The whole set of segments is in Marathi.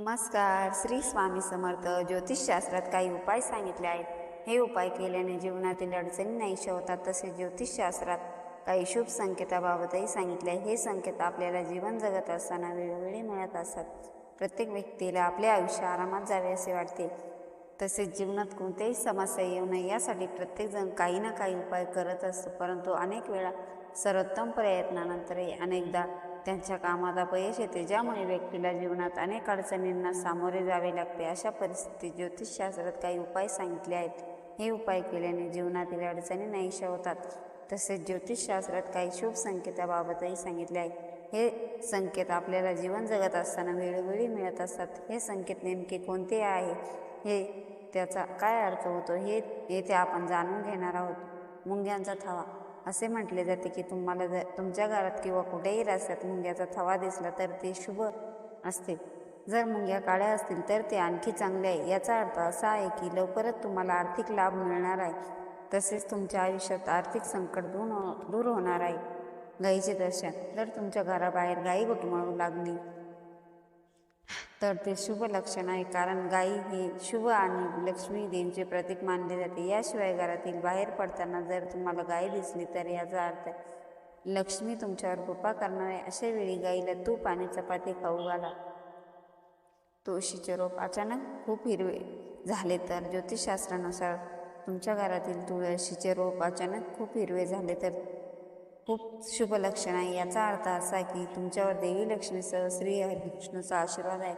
नमस्कार. श्री स्वामी समर्थ ज्योतिषशास्त्रात काही उपाय सांगितले आहेत. हे उपाय केल्याने जीवनातील अडचणी नाहीशा होतात तसेच ज्योतिषशास्त्रात काही शुभ संकेताबाबतही सांगितले आहे. हे संकेत आपल्याला जीवन जगत असताना वेळोवेळी मिळत असतात. प्रत्येक व्यक्तीला आपले आयुष्य आरामात जावे असे वाटते. तसेच जीवनात कोणत्याही समस्या येऊ नये यासाठी प्रत्येकजण काही ना काही उपाय करत असतो. परंतु अनेक वेळा सर्वोत्तम प्रयत्नानंतरही अनेकदा त्यांच्या कामात अपयश येते ज्यामुळे व्यक्तीला जीवनात अनेक अडचणींना सामोरे जावे लागते. अशा परिस्थितीत ज्योतिषशास्त्रात काही उपाय सांगितले आहेत. हे उपाय केल्याने जीवनातील अडचणी नाहीशा होतात. तसेच ज्योतिषशास्त्रात काही शुभ संकेताबाबतही सांगितले आहे. हे संकेत आपल्याला जीवन जगत असताना वेळोवेळी मिळत असतात. हे संकेत नेमके कोणते आहे? हे त्याचा काय अर्थ होतो? हे येथे आपण जाणून घेणार आहोत. मुंग्यांचा थवा. असे म्हटले जाते की तुम्हाला जर तुमच्या घरात किंवा कुठेही रस्त्यात मुंग्याचा थवा दिसला तर ते शुभ असते. जर मुंग्या काळ्या असतील तर ते आणखी चांगले आहे. याचा अर्थ असा आहे की लवकरच तुम्हाला आर्थिक लाभ मिळणार आहे. तसेच तुमच्या आयुष्यात आर्थिक संकट दूर हो दूर होणार आहे. गाईचे दर्शन. जर तुमच्या घराबाहेर गाई घुटमाळू लागली तर ते शुभ लक्षण आहे. कारण गाई हे शुभ आणि लक्ष्मी देवीचे प्रतीक मानले जाते. याशिवाय घरातील बाहेर पडताना जर तुम्हाला गाय दिसली तर याचा अर्थ लक्ष्मी तुमच्यावर कृपा करणार आहे. अशा वेळी गाईला तूप आणि चपाती खाऊ घाला. तुळशीचे रोप अचानक खूप हिरवे झाले तर ज्योतिषशास्त्रानुसार तुमच्या घरातील तुळशीचे रोप अचानक खूप हिरवे झाले तर खूप शुभ लक्षण आहे. याचा अर्थ असा की तुमच्यावर देवी लक्ष्मीसह श्री विष्णूचा आशीर्वाद आहे.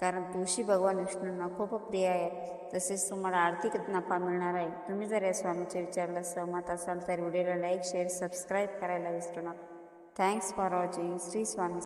कारण तुळशी भगवान विष्णूंना खूप प्रिय आहे. तसेच तुम्हाला आर्थिक नफा मिळणार आहे. तुम्ही जर या स्वामीच्या विचारला सहमत असाल तर व्हिडिओला लाईक शेअर सबस्क्राईब करायला विसरू नका. Thanks for watching Shri Swami